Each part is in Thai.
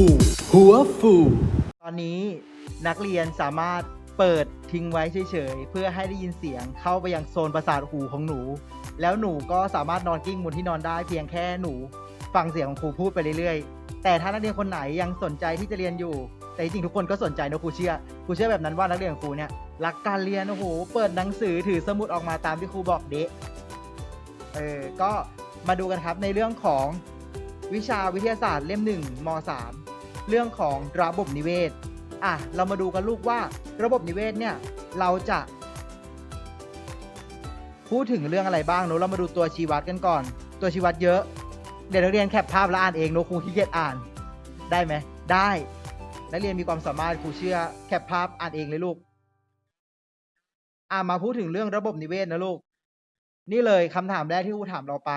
หูหัวฟูตอนนี้นักเรียนสามารถเปิดทิ้งไว้เฉยๆ เพื่อให้ได้ยินเสียงเข้าไปยังโซนประสาทหูของหนู แล้วหนูก็สามารถนอนกิ้งบนที่นอนได้เพียงแค่หนู ฟังเสียงของครูพูดไปเรื่อยๆ แต่ถ้านักเรียนคนไหนยังสนใจที่จะเรียนอยู่ แต่จริงๆทุกคนก็สนใจนะครูเชื่อครูเชื่อแบบนั้นว่านักเรียนของครูเนี่ยรักการเรียนโอ้โหเปิดหนังสือถือสมุดออกมาตามที่ครูบอกเดะเออก็มาดูกันครับในเรื่องของวิชาวิทยาศาสตร์เล่มหนึ่งมสาม เรื่องของระบบนิเวศ อะ เรามาดูกันลูกว่าระบบนิเวศเนี่ย เราจะ พูดถึงเรื่องอะไรบ้างเนอะเรามาดูตัวชี้วัดกันก่อน ตัวชี้วัดเยอะ เดี๋ยวนักเรียนแคปภาพแล้วอ่านเองเนอะครูขี้เกียจอ่าน ได้ไหม ได้ นักเรียนมีความสามารถครูเชื่อแคปภาพอ่านเองเลยลูก อะมาพูดถึงเรื่องระบบนิเวศนะลูก นี่เลยคำถามแรกที่ครูถามเราไป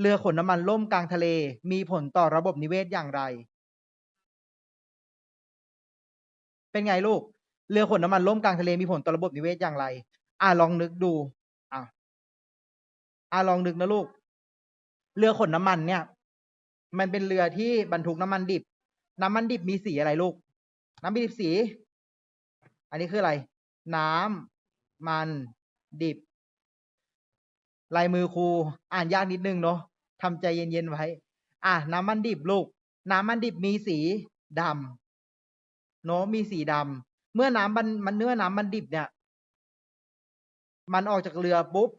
เรือขนน้ำมันล่มกลางทะเล มีผลต่อระบบนิเวศอย่างไร เป็นไงลูก เรือขนน้ำมันล่มกลางทะเลมีผลต่อระบบนิเวศอย่างไร อ่าลองนึกดูอ่าอ่าลองนึกนะลูก เรือขนน้ำมันเนี่ย มันเป็นเรือที่บรรทุกน้ำมันดิบ น้ำมันดิบมีสีอะไรลูก น้ำมันดิบสี อันนี้คืออะไร น้ำมันดิบลายมือครูอ่านยากนิดนึงเนาะทำใจเย็นๆไว้ อะน้ำมันดิบลูก น้ำมันดิบมีสีด เนอะมีสีดำเมื่อน้ำมันมันเนื้อน้ำมันดิบเนี่ย มันออกจากเรือปุ๊บ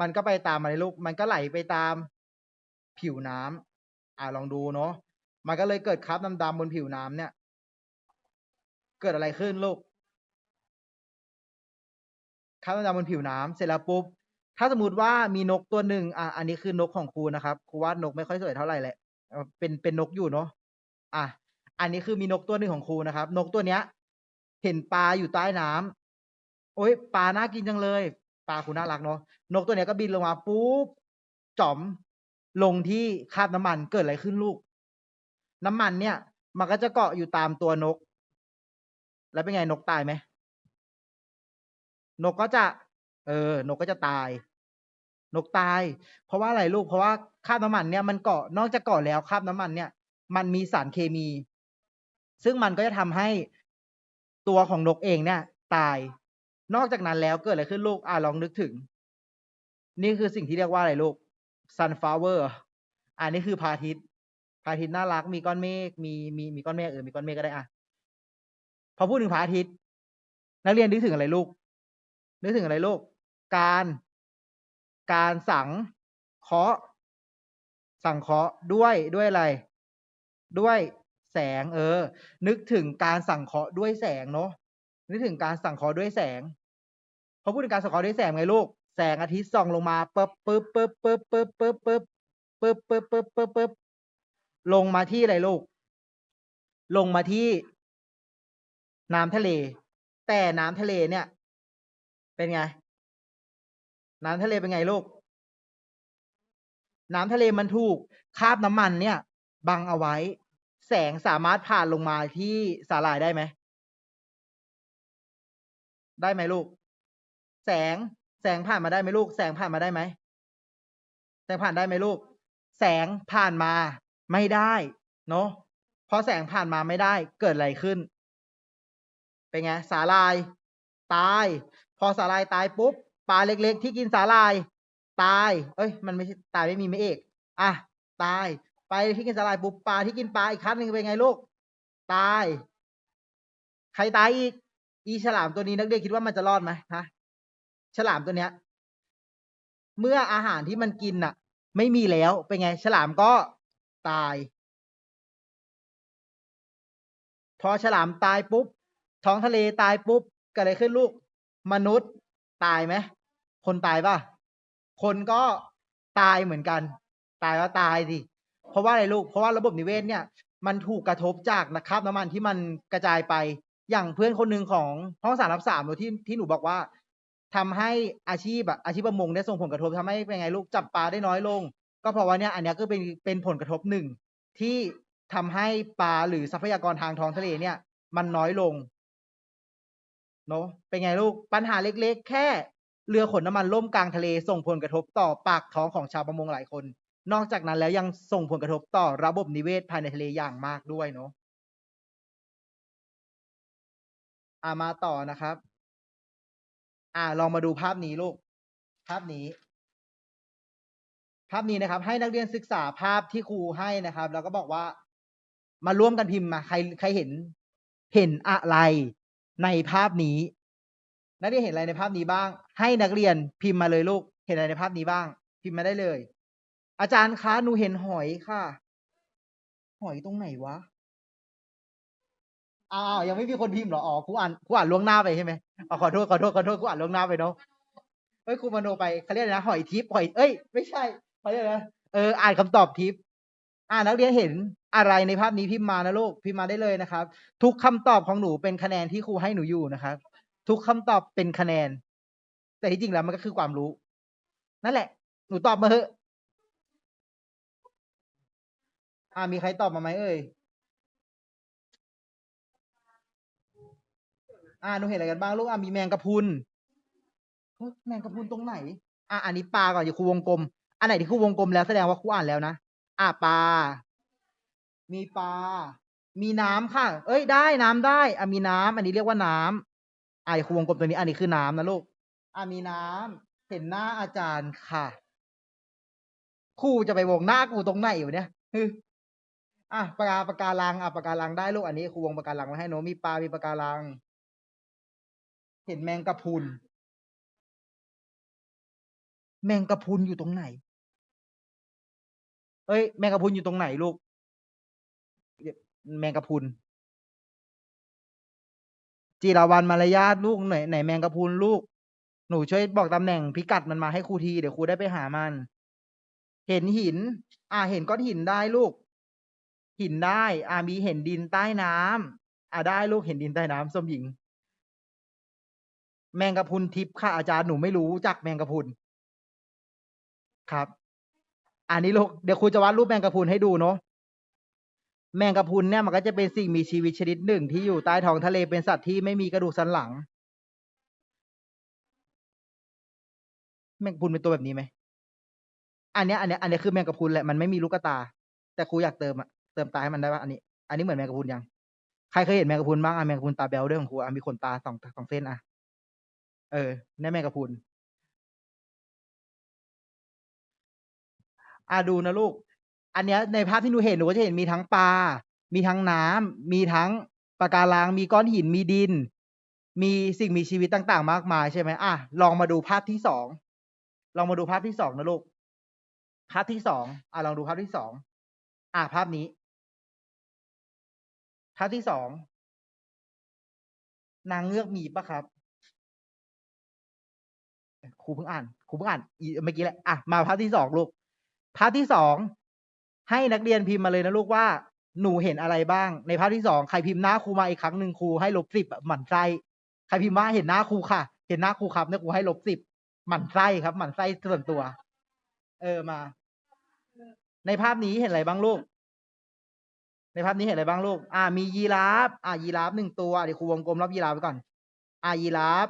มันก็ไปตามอะไรลูก มันก็ไหลไปตามผิวน้ำอ่าลองดูเนาะ มันก็เลยเกิดคราบดำๆบนผิวน้ำเนี่ย เกิดอะไรขึ้นลูกคราบดำๆบนผิวน้ำเสร็จแล้วปุ๊บ ถ้าสมมติว่ามีนกตัวหนึ่งอะอันนี้คือนกของครูนะครับ ครูว่านกไม่ค่อยสวยเท่าไหร่แหละเอ่อเป็นเป็นนกอยู่เนาะ อะ อันนี้คือมีนกตัวหนึ่งของครูนะครับ นกตัวเนี้ย เห็นปลาอยู่ใต้น้ำโอ้ยปลาน่ากินจังเลย ปลาครูน่ารักเนาะนกตัวเนี้ยก็บินลงมาปุ๊บจอมลงที่คาบน้ำมันเกิดอะไรขึ้นลูก น้ำมันเนี่ย มันก็จะเกาะอยู่ตามตัวนก แล้วเป็นไงนกตายไหมนกก็จะ เออ นกก็จะตาย นกตาย เพราะว่าอะไรลูก เพราะว่าคราบน้ำมันเนี่ยมันเกาะนอกจากเกาะแล้วคราบน้ำมันเนี่ย มันมีสารเคมี ซึ่งมันก็จะทำให้ตัวของนกเองเนี่ย ตาย นอกจากนั้นแล้วเกิดอะไรขึ้นลูกอ่าลองนึกถึง นี่คือสิ่งที่เรียกว่าอะไรลูก sunflower เหรออันนี้คือพระอาทิตย์พระอาทิตย์น่ารัก มีก้อนเมฆ มี มี มีก้อนเมฆเออ มีก้อนเมฆก็ได้อะ พอพูดถึงพระอาทิตย์ นักเรียนนึกถึงอะไรลูก นึกถึงอะไรลูก การ การสังเคาะ สังเคาะด้วย ด้วยอะไร ด้วย แสง เออ นึกถึงการสังเคราะห์ด้วยแสงเนาะนึกถึงการสังเคราะห์ด้วยแสงพอพูดถึงการสังเคราะห์ด้วยแสงไงลูกแสงอาทิตย์ส่องลงมาปึ๊บปึ๊บปึ๊บปึ๊บปึ๊บปึ๊บปึ๊บปึ๊บปึ๊บปึ๊บปึ๊บปึ๊บลงมาที่อะไรลูก ลงมาที่ น้ำทะเล แต่น้ำทะเลเนี่ย เป็นไง น้ำทะเลเป็นไงลูก น้ำทะเลมันถูกคาบน้ำมันเนี่ย บังเอาไว้ แสงสามารถผ่านลงมาที่สาหร่ายได้ไหม ได้ไหมลูก แสงแสงผ่านมาได้ไหมลูก แสงผ่านมาได้ไหม แสงผ่านได้ไหมลูก แสงผ่านมาไม่ได้เนาะเพราะแสงผ่านมาไม่ได้เกิดอะไรขึ้น เป็นไงสาลายตาย พอสาลายตายปุ๊บปลาเล็ก ๆ ที่กินสาลาย ตาย เอ้ย มันไม่ใช่ตายไม่มีไม่เอก อะ ตาย ไปที่กินสาลายปุบปลาที่กินปลาอีกครั้งหนึ่งเป็นไงลูก ตาย ใครตายอีก อีฉลามตัวนี้นักเรียนคิดว่ามันจะรอดไหมฮะฉลามตัวเนี้ย เมื่ออาหารที่มันกินน่ะ ไม่มีแล้วเป็นไง ฉลามก็ตาย พอฉลามตายปุ๊บ ท้องทะเลตายปุ๊บกิดอะไรขึ้นลูก มนุษย์ตายไหมคนตายป่ะ คนก็ตายเหมือนกัน ตายแล้วตายดิ เพราะว่าอะไรลูก เพราะว่าระบบนิเวศเนี่ยมันถูกกระทบจากนะครับน้ำมันที่มันกระจายไป อย่างเพื่อนคนหนึ่งของห้องสามรับสามที่ที่หนูบอกว่าทำให้อาชีพอะอาชีพประมงได้ส่งผลกระทบทำให้เป็นไงลูกจับปลาได้น้อยลง ก็เพราะว่าเนี่ยอันนี้ก็เป็นเป็นผลกระทบหนึ่งที่ทำให้ปลาหรือทรัพยากรทางท้องทะเลเนี่ย มันน้อยลงเนอะเป็นไงลูกปัญหาเล็กๆ แค่เรือขนน้ำมันล่มกลางทะเลส่งผลกระทบต่อปากท้องของชาวประมงหลายคน นอกจากนั้นแล้วยังส่งผลกระทบต่อระบบนิเวศภายในทะเลอย่างมากด้วยเนาะอ่ามาต่อนะครับ อ่าลองมาดูภาพนี้ลูก ภาพนี้ ภาพนี้นะครับ ให้นักเรียนศึกษาภาพที่ครูให้นะครับ แล้วก็บอกว่ามาร่วมกันพิมพ์มาใครใครเห็น เห็นอะไรในภาพนี้ นักเรียนเห็นอะไรในภาพนี้บ้าง ให้นักเรียนพิมพ์มาเลยลูก เห็นอะไรในภาพนี้บ้าง พิมพ์มาได้เลย อาจารย์คะหนูเห็นหอยค่ะ หอยตรงไหนวะอ้าวยังไม่มีคนพิมพ์เหรออ๋อครูอ่านครูอ่านล่วงหน้าไปใช่ไหมอ๋อขอโทษขอโทษขอโทษครูอ่านล่วงหน้าไปเนาะเอ้ยครูมโนไปเขาเรียกอะไรนะหอยทิพย์หอยเอ้ย ไม่ใช่เขาเรียกอะไรนะเอออ่านคำตอบทิพย์อ่านักเรียนเห็นอะไรในภาพนี้พิมพ์มานะลูกพิมพ์มาได้เลยนะครับ ทุกคำตอบของหนูเป็นคะแนนที่ครูให้หนูอยู่นะครับ ทุกคำตอบเป็นคะแนน แต่ที่จริงแล้วมันก็คือความรู้ นั่นแหละ หนูตอบมาเถอะ อ่ามีใครตอบมาไหมเอ่ย อ่าหนูเห็นอะไรกันบ้างลูกอะมีแมงกะพรุนเฮ้ยแมงกะพรุนตรงไหน อะอันนี้ปลาก่อนอยู่ครูวงกลม อันไหนที่ครูวงกลมแล้วแสดงว่าครูอ่านแล้วนะ อะปลา มีปลา มีน้ำค่ะ เอ้ยได้น้ำได้ อะมีน้ำอันนี้เรียกว่าน้ำอะอย่าครูวงกลมตัวนี้ อันนี้คือน้ำนะลูก อะมีน้ำเห็นหน้าอาจารย์ค่ะ ครูจะไปวงหน้ากูตรงไหนอยู่เนี่ยฮึ อะปลาปลาการังอะปลาการังได้ลูกอันนี้ครูวงปลาการังไว้ให้หนูมีปลา มีปลาการัง เห็นแมงกะพรุน แมงกะพรุนอยู่ตรงไหน เอ้ย แมงกะพรุนอยู่ตรงไหนลูก แมงกะพรุนจิราวันมารยาทลูกไหนไหนแมงกะพรุนลูก หนูช่วยบอกตำแหน่งพิกัดมันมาให้ครูทีเดี๋ยวครูได้ไปหามัน เห็นหิน อ่าเห็นก้อนหินได้ลูก หินได้ อ่ามีเห็นดินใต้น้ำอ่าได้ลูกเห็นดินใต้น้ำส้มหญิง แมงกะพรุนทิพย์ค่ะอาจารย์หนูไม่รู้จักแมงกะพรุนครับ อันนี้ลูกเดี๋ยวครูจะวาดรูปแมงกะพรุนให้ดูเนาะแมงกะพรุนเนี่ยมันก็จะเป็นสิ่งมีชีวิตชนิดหนึ่งที่อยู่ใต้ท้องทะเลเป็นสัตว์ที่ไม่มีกระดูกสันหลัง แมงกะพรุนเป็นตัวแบบนี้ไหมอันเนี้ยอันเนี้ยอันเนี้ยคือแมงกะพรุนแหละมันไม่มีลูกตา แต่ครูอยากเติมอะ เติมตาให้มันได้ป่ะอันนี้ อันนี้เหมือนแมงกะพรุนยัง ใครเคยเห็นแมงกะพรุนบ้างอะแมงกะพรุนตาแบลด้วยของครูอะมีขนตาสองสองเส้นอะ เออนี่นแมงกะพรุนอ่าดูนะลูก อันเนี้ยในภาพที่หนูเห็นหนูก็จะเห็นมีทั้งปลา มีทั้งน้ำมีทั้งปะการัง มีก้อนหิน มีดิน มีสิ่งมีชีวิตต่างๆ มากมายใช่ไหมอะ ลองมาดูภาพที่สอง ลองมาดูภาพที่สองนะลูก ภาพที่สองอะลองดูภาพที่สองอะภาพนี้ ภาที่สอง นางเงือกมีปะครับ ครูเพิ่งอ่าน ครูเพิ่งอ่านเมื่อกี้แหละ อะ มาภาที่สองลูกภาที่สอง ให้นักเรียนพิมพ์มาเลยนะลูกว่า หนูเห็นอะไรบ้าง ในภาที่สอง ใครพิมพ์หน้าครูมาอีกครั้งหนึ่งครูให้ลบสิบอะหมั่นไส้ ใครพิมพ์ว่าเห็นหน้าครูค่ะ เห็นหน้าครูครับเนี่ยครูให้ลบสิบหมั่นไส้ครับ หมั่นไส้ส่วนตัว เออ มา ในภาพนี้เห็นอะไรบ้างลูก ในภาพนี้เห็นอะไรบ้างลูก อ่า มียีราฟ อ่า ยีราฟหนึ่งตัว เดี๋ยวครูวงกลมรอบยีราฟไว้ก่อน อ่า ยีราฟ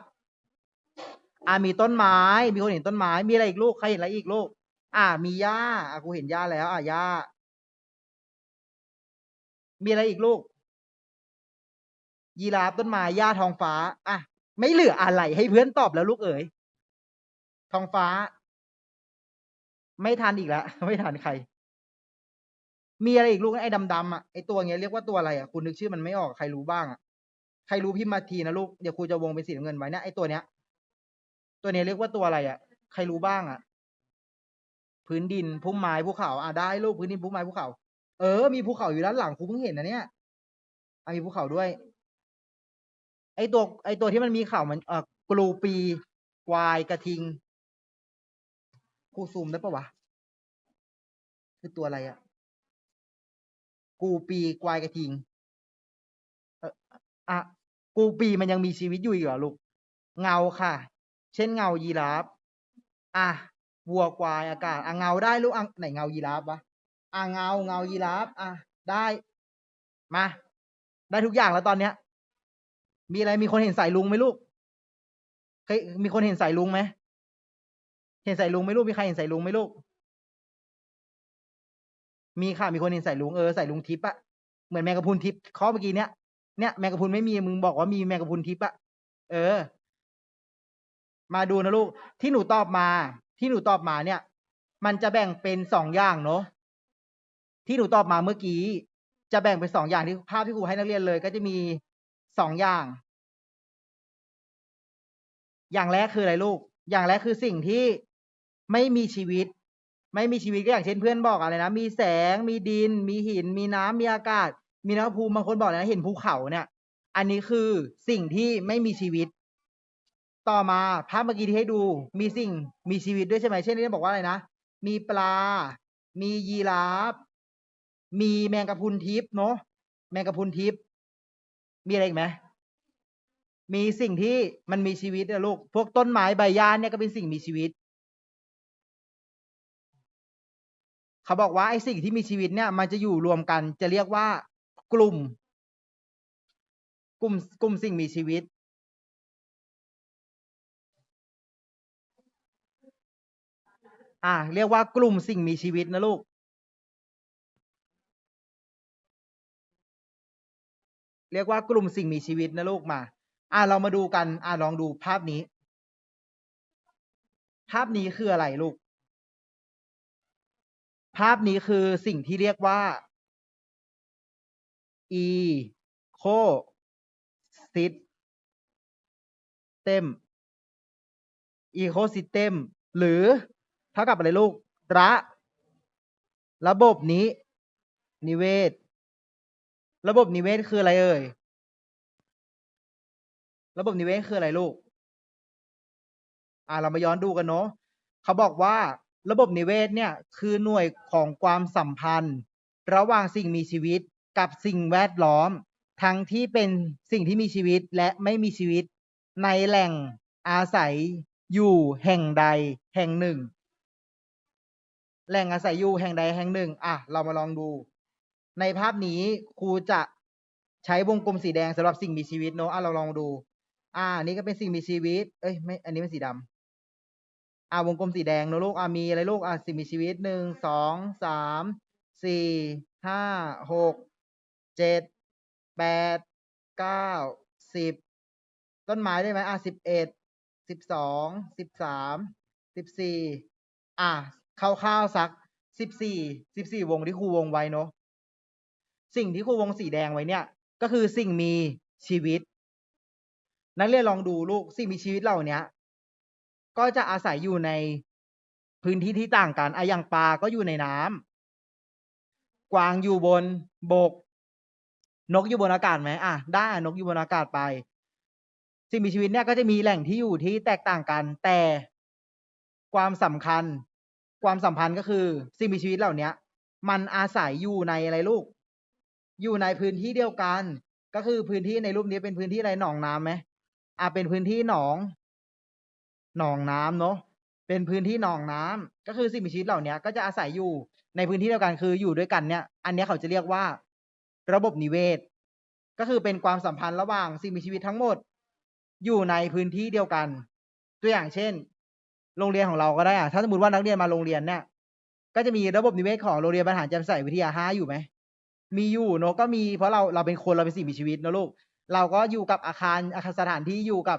อ่า มีต้นไม้ มีคนเห็นต้นไม้ มีอะไรอีกลูก ใครเห็นอะไรอีกลูก อ่า มีหญ้า อ่ากูเห็นหญ้าแล้ว อ่าหญ้า มีอะไรอีกลูก ยีราฟต้นไม้ หญ้าทองฟ้า อะ ไม่เหลืออะไรให้เพื่อนตอบแล้วลูกเอ๋ย ทองฟ้า ไม่ทันอีกแล้ว ไม่ทันใคร มีอะไรอีกลูกไอ้ดำๆอะไอ้ตัวเงี้ยเรียกว่าตัวอะไรอะคุณนึกชื่อมันไม่ออกใครรู้บ้างอะใครรู้พิมพ์มาทีนะลูกเดี๋ยวครูจะวงเป็นสีน้ำเงินไว้นี่ยไอ้ตัวเนี้ย ตัวเนี้ยเรียกว่าตัวอะไรอะ ใครรู้บ้างอะ พื้นดินพุ่มไม้ภูเขาอะได้ลูกพื้นดินพุ่มไม้ภูเขา เออมีภูเขาอยู่ด้านหลังครูเพิ่งเห็นนะเนี่ยอะมีภูเขาด้วย ไอ้ตัวไอ้ตัวที่มันมีเขามันเอ่อกลูปีควายกระทิงครูซูมได้ปะวะคือตัวอะไรอะ กูปีควายกระทิงอออะกูปีมันยังมีชีวิตอยู่อีกเหรอลูก เงาค่ะ เช่นเงายีราฟอะวัวควายอากาศอะเงาได้ลูกอะไหนเงายีราฟวะอะเงาเงายีราฟอะได้มา ได้ทุกอย่างแล้วตอนเนี้ย มีอะไรมีคนเห็นสายลุงไหมลูกเคยมีคนเห็นสายลุงไหมเห็นสายลุงไหมลูกมีใครเห็นสายลุงไหมลูก มีค่ะมีคนเห็นใสายลุงเออใสายลุงทิพย์อะเหมือนแมงกะพุนทิพย์ข้อเมื่อกี้เนี้ยเนี่ยแมงกะพุนไม่มีมึงบอกว่ามีแมงกะพุนทิพย์อะเออ มาดูนะลูก ที่หนูตอบมา ที่หนูตอบมาเนี่ย มันจะแบ่งเป็นสองอย่างเนาะที่หนูตอบมาเมื่อกี้ จะแบ่งเป็นสองอย่างที่ภาพที่ครูให้นักเรียนเลย ก็จะมีสองอย่าง อย่างแรกคืออะไรลูก อย่างแรกคือสิ่งที่ไม่มีชีวิต ไม่มีชีวิตก็อย่างเช่นเพื่อนบอกอะไรนะ มีแสง มีดิน มีหิน มีน้ำมีอากาศ มีน้ำภูมิบางคนบอกเลยนะเห็นภูเขาเนี่ย อันนี้คือสิ่งที่ไม่มีชีวิต ต่อมาภาพเมื่อกี้ที่ให้ดู มีสิ่งมีชีวิตด้วยใช่ไหมเช่นที่บอกว่าอะไรนะ มีปลา มียีราฟ มีแมงกะพรุนทิพย์เนาะ แมงกะพรุนทิพย์ มีอะไรอีกไหมมีสิ่งที่มันมีชีวิตนะลูก พวกต้นไม้ใบหญ้าเนี่ยก็เป็นสิ่งมีชีวิต เขาบอกว่าไอ้สิ่งที่มีชีวิตเนี่ย มันจะอยู่รวมกัน จะเรียกว่ากลุ่ม กลุ่มกลุ่มสิ่งมีชีวิต อ่า เรียกว่ากลุ่มสิ่งมีชีวิตนะลูก เรียกว่ากลุ่มสิ่งมีชีวิตนะลูกมา อ่าเรามาดูกัน อ่าลองดูภาพนี้ ภาพนี้คืออะไรลูก ภาพนี้คือสิ่งที่เรียกว่า e c o system ecosystem หรือเท่ากับอะไรลูกระระบบนี้ นิเวศ ระบบนิเวศคืออะไรเอ่ย ระบบนิเวศคืออะไรลูก อ่าเรามาย้อนดูกันเนาะเขาบอกว่า ระบบนิเวศเนี่ยคือหน่วยของความสัมพันธ์ ระหว่างสิ่งมีชีวิตกับสิ่งแวดล้อม ทั้งที่เป็นสิ่งที่มีชีวิตและไม่มีชีวิต ในแหล่งอาศัยอยู่แห่งใดแห่งหนึ่ง แหล่งอาศัยอยู่แห่งใดแห่งหนึ่ง อะ เรามาลองดู ในภาพนี้ครูจะใช้วงกลมสีแดงสำหรับสิ่งมีชีวิตเนอะอะเราลองดู อ่านนี้ก็เป็นสิ่งมีชีวิต เอ้ยไม่ อันนี้เป็นสีดำ อ่าวงกลมสีแดงเนอะลูกอ่ามีอะไรลูกอ่าสิ่งมีชีวิตหนึ่งสองสามสี่ห้าหกเจ็ดแปดเก้าสิบต้นไม้ได้ไหมอะสิบเอ็ดสิบสองสิบสามสิบสี่อะคร่าวๆสักสิบสี่สิบสี่วงที่ครูวงไว้เนอะสิ่งที่ครูวงสีแดงไว้เนี่ย ก็คือสิ่งมีชีวิต นักเรียนลองดูลูกสิ่งมีชีวิตเหล่านี้ ก็จะอาศัยอยู่ในพื้นที่ที่ต่างกันอะอย่างปลาก็อยู่ในน้ำกวางอยู่บนบก นกอยู่บนอากาศไหมอะได้นกอยู่บนอากาศไป สิ่งมีชีวิตเนี่ยก็จะมีแหล่งที่อยู่ที่แตกต่างกัน แต่ความสำคัญ ความสัมพันธ์ก็คือสิ่งมีชีวิตเหล่าเนี้ย มันอาศัยอยู่ในอะไรลูก อยู่ในพื้นที่เดียวกัน ก็คือพื้นที่ในรูปนี้เป็นพื้นที่อะไรหนองน้ำไหมอะเป็นพื้นที่หนอง หนองน้ำเนาะเป็นพื้นที่หนองน้ำก็คือสิ่งมีชีวิตเหล่านี้ก็จะอาศัยอยู่ในพื้นที่เดียวกันคืออยู่ด้วยกันเนี่ย อันนี้เขาจะเรียกว่า ระบบนิเวศ ก็คือเป็นความสัมพันธ์ระหว่างสิ่งมีชีวิตทั้งหมด อยู่ในพื้นที่เดียวกัน ตัวอย่างเช่น โรงเรียนของเราก็ได้อะถ้าสมมติว่านักเรียนมาโรงเรียนเนี่ย ก็จะมีระบบนิเวศของโรงเรียนบรรหารแจ่มใสวิทยาห้าอยู่ไหมมีอยู่เนอะก็มีเพราะเราเราเป็นคนเราเป็นสิ่งมีชีวิตนะลูกเราก็อยู่กับอาคารอาคารสถานที่อยู่กับ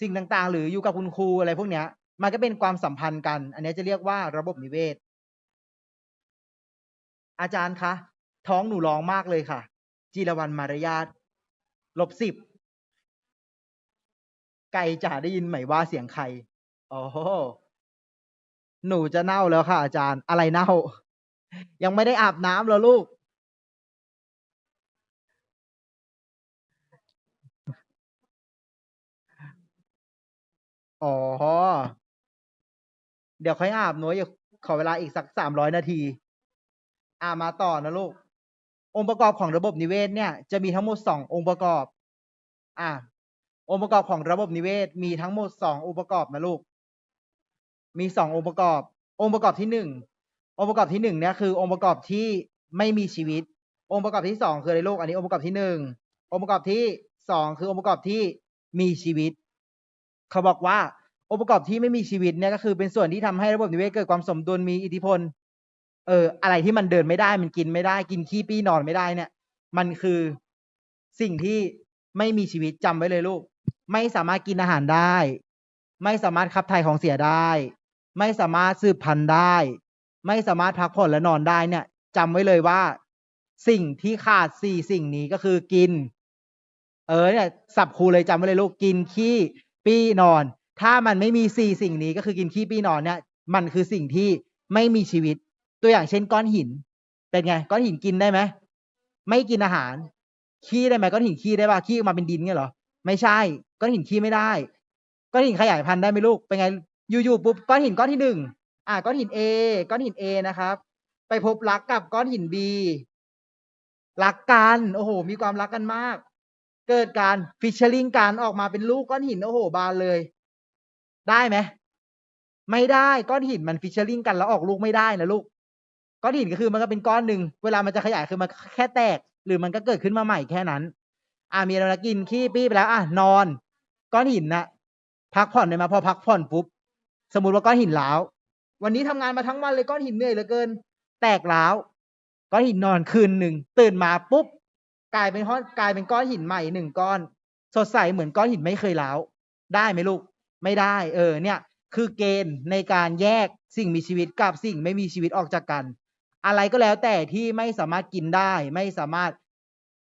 สิ่งต่างๆ หรืออยู่กับคุณครูอะไรพวกเนี้ย มันก็เป็นความสัมพันธ์กัน อันนี้จะเรียกว่าระบบนิเวศ อาจารย์คะท้องหนูร้องมากเลยค่ะ จีรวรรณมารยาทลบสิบไก่จ๋าได้ยินไหมว่าเสียงใครอ๋อหนูจะเน่าแล้วค่ะ อาจารย์อะไรเน่า ยังไม่ได้อาบน้ำแล้วลูก อ๋อ เดี๋ยวค่อยอาบหนูอย่าขอเวลาอีกสักสามร้อยนาที อ่ามาต่อนะลูก องค์ประกอบของระบบนิเวศเนี่ย จะมีทั้งหมดสององค์ประกอบ อ่าองค์ประกอบของระบบนิเวศมีทั้งหมดสององค์ประกอบนะลูก มีสององค์ประกอบ องค์ประกอบที่หนึ่งองค์ประกอบที่หนึ่งเนี่ยคือองค์ประกอบที่ไม่มีชีวิต องค์ประกอบที่สองคืออะไรลูกอันนี้องค์ประกอบที่หนึ่งองค์ประกอบที่สองคือองค์ประกอบที่มีชีวิต เขาบอกว่าองค์ประกอบที่ไม่มีชีวิตเนี่ยก็คือเป็นส่วนที่ทำให้ระบบนิเวศเกิดความสมดุลมีอิทธิพล เออ อะไรที่มันเดินไม่ได้ มันกินไม่ได้ กินขี้ปี้นอนไม่ได้เนี่ย มันคือสิ่งที่ไม่มีชีวิตจำไว้เลยลูก ไม่สามารถกินอาหารได้ ไม่สามารถขับถ่ายของเสียได้ ไม่สามารถสืบพันธุ์ได้ ไม่สามารถพักผ่อนและนอนได้เนี่ยจำไว้เลยว่า สิ่งที่ขาดสี่สิ่งนี้ก็คือกิน เออเนี่ยสับครูเลยจำไว้เลยลูกกินขี้ ปี้นอน ถ้ามันไม่มีสี่สิ่งนี้ก็คือกินขี้ปี้นอนเนี่ยมันคือสิ่งที่ไม่มีชีวิต ตัวอย่างเช่นก้อนหิน เป็นไง ก้อนหินกินได้ไหมไม่กินอาหาร ขี้ได้ไหมก้อนหินขี้ได้ป่ะขี้ออกมาเป็นดินเงี้ยเหรอไม่ใช่ ก้อนหินขี้ไม่ได้ ก้อนหินขยายพันธุ์ได้ไหมลูกเป็นไงอยู่ๆปุ๊บก้อนหินก้อนที่หนึ่งอ่าก้อนหิน A ก้อนหิน A นะครับ ไปพบรักกับก้อนหิน B รักกัน โอ้โห มีความรักกันมาก เกิดการฟิชเชอร์ลิงกันออกมาเป็นลูกก้อนหินโอ้โหบานเลย ได้ไหมไม่ได้ก้อนหินมันฟิชเชอร์ลิงกันแล้วออกลูกไม่ได้นะลูกก้อนหินก็คือมันก็เป็นก้อนหนึ่งเวลามันจะขยายคือมันแค่แตก หรือมันก็เกิดขึ้นมาใหม่แค่นั้น อ่ามีอะไรกินขี้ปี้ไปแล้วอะนอน ก้อนหินนะพักผ่อนได้มาพอพักผ่อนปุ๊บสมมติว่าก้อนหินล้าววันนี้ทำงานมาทั้งวันเลยก้อนหินเหนื่อยเหลือเกิน แตกล้าวก้อนหินนอนคืนหนึ่งตื่นมาปุ๊บ กลายเป็นก้อนกลายเป็นก้อนหินใหม่หนึ่งก้อน สดใสเหมือนก้อนหินไม่เคยล้าวได้ไหมลูก ไม่ได้ เออ เนี่ย คือเกณฑ์ในการแยกสิ่งมีชีวิตกับสิ่งไม่มีชีวิตออกจากกัน อะไรก็แล้วแต่ที่ไม่สามารถกินได้ ไม่สามารถ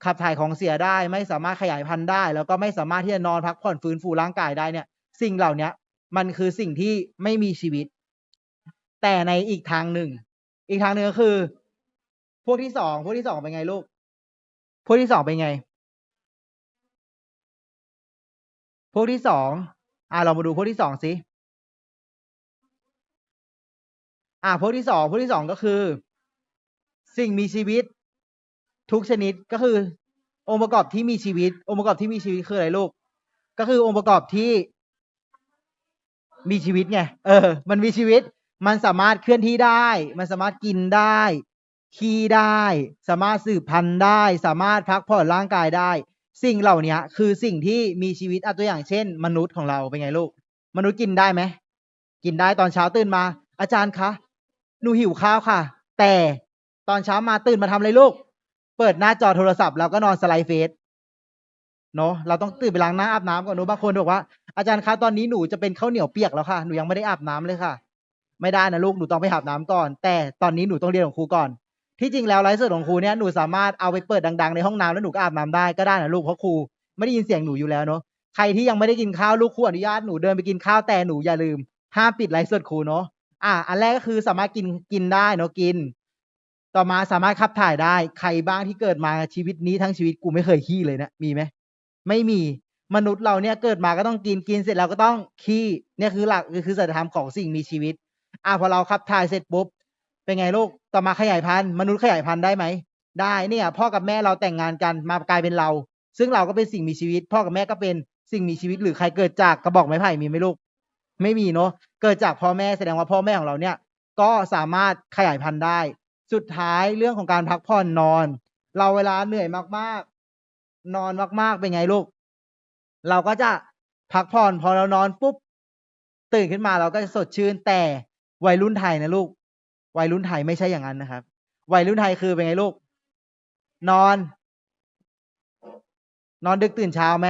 ขับถ่ายของเสียได้ ไม่สามารถขยายพันธุ์ได้ แล้วก็ไม่สามารถที่จะนอนพักผ่อนฟื้นฟูร่างกายได้เนี่ย สิ่งเหล่านี้มันคือสิ่งที่ไม่มีชีวิต แต่ในอีกทางหนึ่ง อีกทางหนึ่งก็คือ พวกที่สองพวกที่สองเป็นไงลูก พวกที่สองเป็นไง พวกที่สองอ่าเรามาดูพวกที่สองสิอ่าพวกที่สองพวกที่สองก็คือ สิ่งมีชีวิต ทุกชนิดก็คือ องค์ประกอบที่มีชีวิต องค์ประกอบที่มีชีวิตคืออะไรลูก ก็คือองค์ประกอบที่มีชีวิตไง เออ มันมีชีวิต มันสามารถเคลื่อนที่ได้ มันสามารถกินได้ ขี้ได้ สามารถสืบพันธุ์ได้ สามารถพักผ่อนร่างกายได้ สิ่งเหล่านี้คือสิ่งที่มีชีวิตอะตัวอย่างเช่น มนุษย์ของเราเป็นไงลูก มนุษย์กินได้ไหมกินได้ตอนเช้าตื่นมา อาจารย์คะหนูหิวข้าวค่ะ แต่ตอนเช้ามาตื่นมาทำอะไรลูก เปิดหน้าจอโทรศัพท์แล้วก็นอนสไลด์เฟซเนาะเราต้องตื่นไปล้างหน้าอาบน้ำก่อนเนอะบางคนบอกว่าอาจารย์คะตอนนี้หนูจะเป็นข้าวเหนียวเปียกแล้วค่ะหนูยังไม่ได้อาบน้ำเลยค่ะ ไม่ได้นะลูกหนูต้องไปอาบน้ำก่อน แต่ตอนนี้หนูต้องเรียนของครูก่อน ที่จริงแล้วไลฟ์สดของครูเนี่ยหนูสามารถเอาไปเปิดดัง ๆ ในห้องน้ำแล้วหนูก็อาบน้ำได้ก็ได้นะลูกเพราะครูไม่ได้ยินเสียงหนูอยู่แล้วเนาะใครที่ยังไม่ได้กินข้าวลูกครูอนุญาตหนูเดินไปกินข้าวแต่หนูอย่าลืมห้ามปิดไลฟ์สดครูเนาะอะอันแรกก็คือสามารถกินกินได้เนาะกิน ต่อมาสามารถขับถ่ายได้ ใครบ้างที่เกิดมาชีวิตนี้ทั้งชีวิตกูไม่เคยขี้เลยนะมีไหมไม่มีมนุษย์เราเนี่ยเกิดมาก็ต้องกินกินเสร็จแล้วก็ต้องขี้เนี่ยคือหลักคือสัจธรรมของสิ่งมีชีวิตอะพอเราขับถ่ายเสร็จปุ๊บ เป็นไงลูกต่อมาขยายพันธุ์มนุษย์ขยายพันธุ์ได้ไหมได้เนี่ย พ่อกับแม่เราแต่งงานกันมากลายเป็นเรา ซึ่งเราก็เป็นสิ่งมีชีวิต พ่อกับแม่ก็เป็นสิ่งมีชีวิตหรือใครเกิดจากกระบอกไม้ไผ่มีไหมลูก ไม่มีเนาะเกิดจากพ่อแม่แสดงว่าพ่อแม่ของเราเนี่ย ก็สามารถขยายพันธุ์ได้ สุดท้ายเรื่องของการพักผ่อนนอน เราเวลาเหนื่อยมากๆ นอนมากๆเป็นไงลูก เราก็จะพักผ่อนพอเรานอนปุ๊บตื่นขึ้นมาเราก็จะสดชื่นแต่วัยรุ่นไทยนะลูก วัยรุ่นไทยไม่ใช่อย่างนั้นนะครับ วัยรุ่นไทยคือเป็นไงลูก นอน นอนดึกตื่นเช้าไหม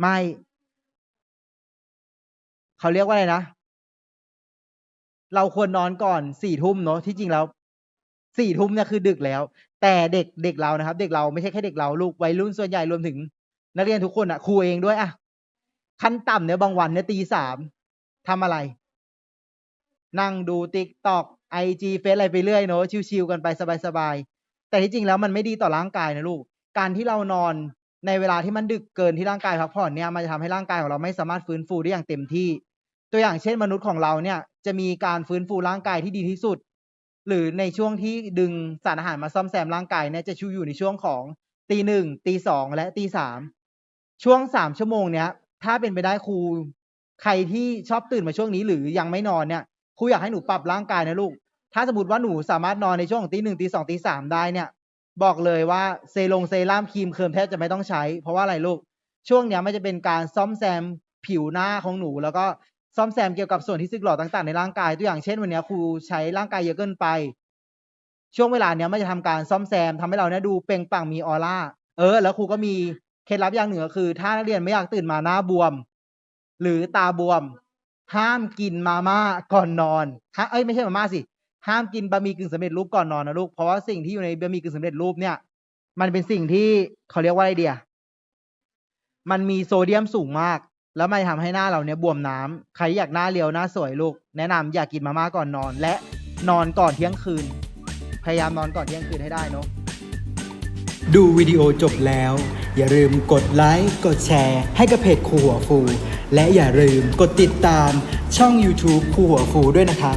ไม่เขาเรียกว่าอะไรนะ เราควรนอนก่อนสี่ทุ่มเนาะที่จริงแล้วสี่ทุ่มเนี่ยคือดึกแล้ว แต่เด็กเด็กเรานะครับ เด็กเราไม่ใช่แค่เด็กเราลูกวัยรุ่นส่วนใหญ่รวมถึง นักเรียนทุกคนอะครูเองด้วยอะขั้นต่ำเนี่ยบางวันเนี่ยตีสามทำอะไร นั่งดูติ๊กต็อกไอจีเฟซอะไรไปเรื่อยเนาะชิวๆกันไปสบายๆแต่ที่จริงแล้วมันไม่ดีต่อร่างกายนะลูก การที่เรานอนในเวลาที่มันดึกเกินที่ร่างกายพักผ่อนเนี่ยมันจะทำให้ร่างกายของเราไม่สามารถฟื้นฟูได้อย่างเต็มที่ ตัวอย่างเช่นมนุษย์ของเราเนี่ยจะมีการฟื้นฟูร่างกายที่ดีที่สุด หรือในช่วงที่ดึงสารอาหารมาซ่อมแซมร่างกายเนี่ยจะชูอยู่ในช่วงของตีหนึ่งตีสองและตีสามช่วงสามชั่วโมงเนี้ยถ้าเป็นไปได้ครู ใครที่ชอบตื่นมาช่วงนี้หรือยังไม่นอนเนี่ย รูอยากให้หนูปรับร่างกายนะลูก ถ้าสมมติว่าหนูสามารถนอนในช่วงตีหนึ่งตีสองตีสามได้เนี่ย บอกเลยว่าเซลงเซรั่มครีมเคิร์มแทบจะไม่ต้องใช้ เพราะว่าอะไรลูก ช่วงเนี้ยมันจะเป็นการซ่อมแซมผิวหน้าของหนู แล้วก็ซ่อมแซมเกี่ยวกับส่วนที่สึกหรอต่างๆในร่างกาย ตัวอย่างเช่นวันเนี้ยครูใช้ร่างกายเยอะเกินไป ช่วงเวลาเนี้ยมันจะทำการซ่อมแซมทำให้เราเนี่ยดูเปล่งปลั่งมีออร่า เออ แล้วครูก็มีเคล็ดลับอย่างหนึ่งก็คือ ถ้านักเรียนไม่อยากตื่นมาหน้าบวม หรือตาบวม ห้ามกินมาม่าก่อนนอนฮะเอ้ยไม่ใช่มาม่าสิ ห้ามกินบะหมี่กึ่งสำเร็จรูปก่อนนอนนะลูก เพราะว่าสิ่งที่อยู่ในบะหมี่กึ่งสำเร็จรูปเนี่ย มันเป็นสิ่งที่เขาเรียกว่าอะไรเดียมันมีโซเดียมสูงมาก แล้วมันทำให้หน้าเราเนี่ยบวมน้ำใครอยากหน้าเรียวหน้าสวยลูก แนะนำอย่ากกินมาม่าก่อนนอน และนอนก่อนเที่ยงคืน พยายามนอนก่อนเที่ยงคืนให้ได้เนาะ ดูวิดีโอจบแล้ว อย่าลืมกดไลค์กดแชร์ ให้กับเพจครูหัวฟู และอย่าลืมกดติดตามช่อง YouTube ครูหัวฟูด้วยนะครับ